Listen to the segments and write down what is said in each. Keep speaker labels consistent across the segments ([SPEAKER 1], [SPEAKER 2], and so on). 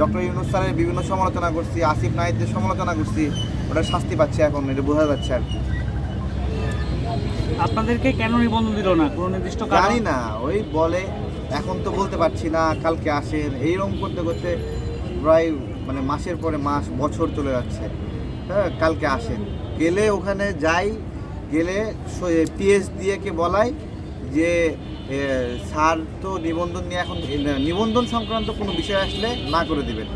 [SPEAKER 1] Doctor Yunus স্যারের বিভিন্ন সমালোচনা করছি আসিফ নাহিদের সমালোচনা করছি ওটা শাস্তি পাচ্ছে এখন এটা বোঝা যাচ্ছে আর কি।
[SPEAKER 2] আপনাদেরকে কেন নিবন্ধন দিল না? কোনো নির্দিষ্ট
[SPEAKER 1] জানি না ওই বলে এখন তো বলতে পারছি না কালকে আসেন এইরকম করতে করতে প্রায় মানে মাসের পরে মাস বছর চলে যাচ্ছে। হ্যাঁ কালকে আসেন। গেলে ওখানে যাই গেলে পিএস দিয়ে কে বলাই যে স্যার তো নিবন্ধন নিয়ে এখন নিবন্ধন সংক্রান্ত কোনো বিষয় আসলে না করে দিবেন।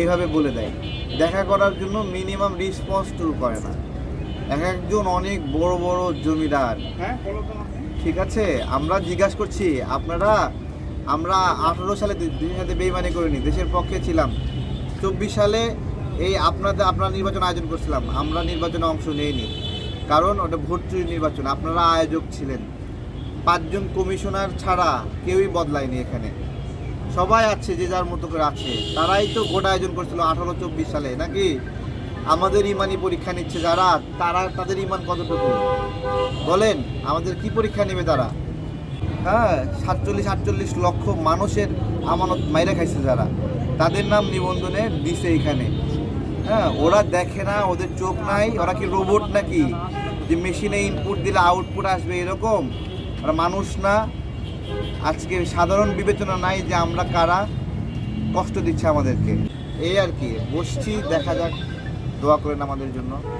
[SPEAKER 1] এইভাবে বলে দেয়। দেখা করার জন্য মিনিমাম রেসপন্স টুরু করে না। এক একজন অনেক বড় বড় জমিদার। ঠিক আছে আমরা জিজ্ঞাসা করছি আপনারা আমরা আঠারো সালে দেশের সাথে বেইমানি করিনি দেশের পক্ষে ছিলাম। চব্বিশ সালে এই আপনাদের আপনারা নির্বাচন আয়োজন করছিলাম আমরা নির্বাচনে অংশ নেইনি। কারণ ওটা ভোট চুরি নির্বাচন আপনারা আয়োজক ছিলেন। পাঁচজন কমিশনার ছাড়া কেউই বদলায়নি এখানে। সবাই আছে, যে যার মতো করে আছে। তারাই তো ভোট আয়োজন করছিল আঠারো চব্বিশ সালে, নাকি? আমাদের ইমানি পরীক্ষা নিচ্ছে যারা, তারা তাদের ইমান কতটুকু? বলেন, আমাদের কি পরীক্ষা নেবে তারা? হ্যাঁ সাতচল্লিশ আটচল্লিশ লক্ষ মানুষের আমানত মাইরা খাইছে যারা। তাদের নাম নিবন্ধনে দিছে এখানে। হ্যাঁ ওরা দেখে না, ওদের চোখ নাই, ওরা কি রোবট নাকি? যে মেশিনে ইনপুট দিলে আউটপুট আসবে এরকম? ওরা মানুষ না। আজকে সাধারণ বিবেচনা নাই যে আমরা কারা। কষ্ট দিচ্ছে আমাদেরকে। এই আর কি, বসছি, দেখা যাক। দোয়া করেন আমাদের জন্য।